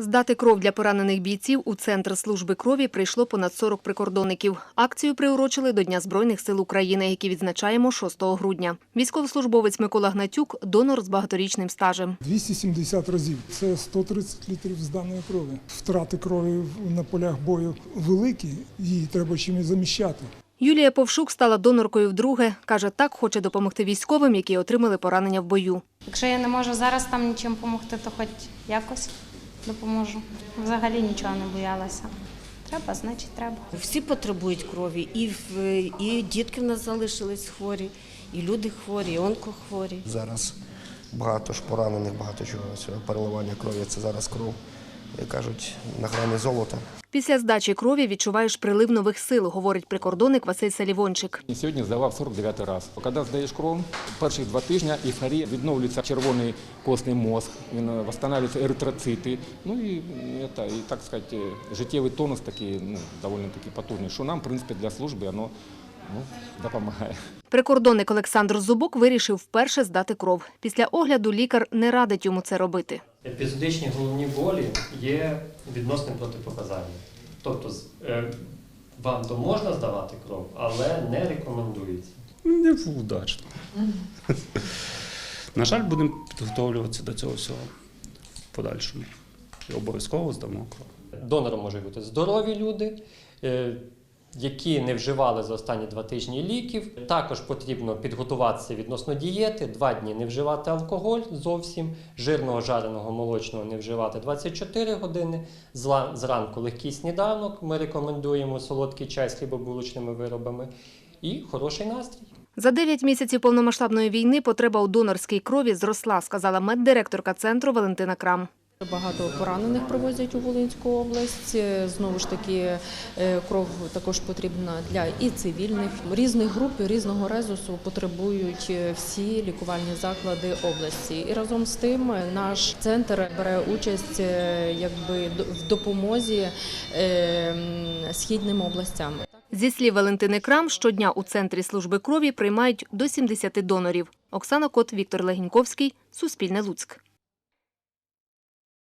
Здати кров для поранених бійців у центр служби крові прийшло понад 40 прикордонників. Акцію приурочили до Дня Збройних сил України, який відзначаємо 6 грудня. Військовослужбовець Микола Гнатюк – донор з багаторічним стажем. 270 разів. Це 130 літрів зданої крові. Втрати крові на полях бою великі, її треба чимось заміщати. Юлія Повшук стала доноркою вдруге. Каже, так хоче допомогти військовим, які отримали поранення в бою. Якщо я не можу зараз там нічим допомогти, то хоч якось допоможу. Взагалі нічого не боялася. Треба, значить треба. Всі потребують крові, і, і дітки в нас залишились хворі, і люди хворі, і онкохворі. Зараз багато ж поранених, багато чого. Переливання крові це зараз кров, як кажуть, на грані золота. Після здачі крові відчуваєш прилив нових сил, говорить прикордонник Василь Салівончик. Сьогодні здавав 49 раз. Коли здаєш кров, перших два тижні ейфорія, відновлюється червоний костний мозг, він е, еритроцити. Ну і, е, і так сказати, е, життєвий тонус такий, ну, доволі таки потужний, що нам, в принципі, для служби воно ну, допомагає. Прикордонник Олександр Зубок вирішив вперше здати кров. Після огляду лікар не радить йому це робити. Епізодичні головні болі є відносним протипоказанням. Тобто е, вам то можна здавати кров, але не рекомендується. Не удачно. На жаль, будемо підготовлюватися до цього всього в подальшому. І обов'язково здамо кров. Донором можуть бути здорові люди, е, які не вживали за останні два тижні ліків. Також потрібно підготуватися відносно дієти, два дні не вживати алкоголь зовсім, жирного жареного молочного не вживати 24 години. Зранку легкий сніданок. Ми рекомендуємо солодкий чай з хлібобулочними виробами і хороший настрій. За 9 місяців повномасштабної війни потреба у донорській крові зросла, сказала меддиректорка центру Валентина Крам. Багато поранених привозять у Волинську область. Е, Знову ж таки, е, кров також потрібна для і цивільних різних груп, і різного резусу потребують е, всі лікувальні заклади області. І разом з тим наш центр бере участь якби в допомозі східним областям. Зі слів Валентини Крам, щодня у центрі служби крові приймають до 70 донорів. Оксана Кот, Віктор Легіньковський, Суспільне Луцьк.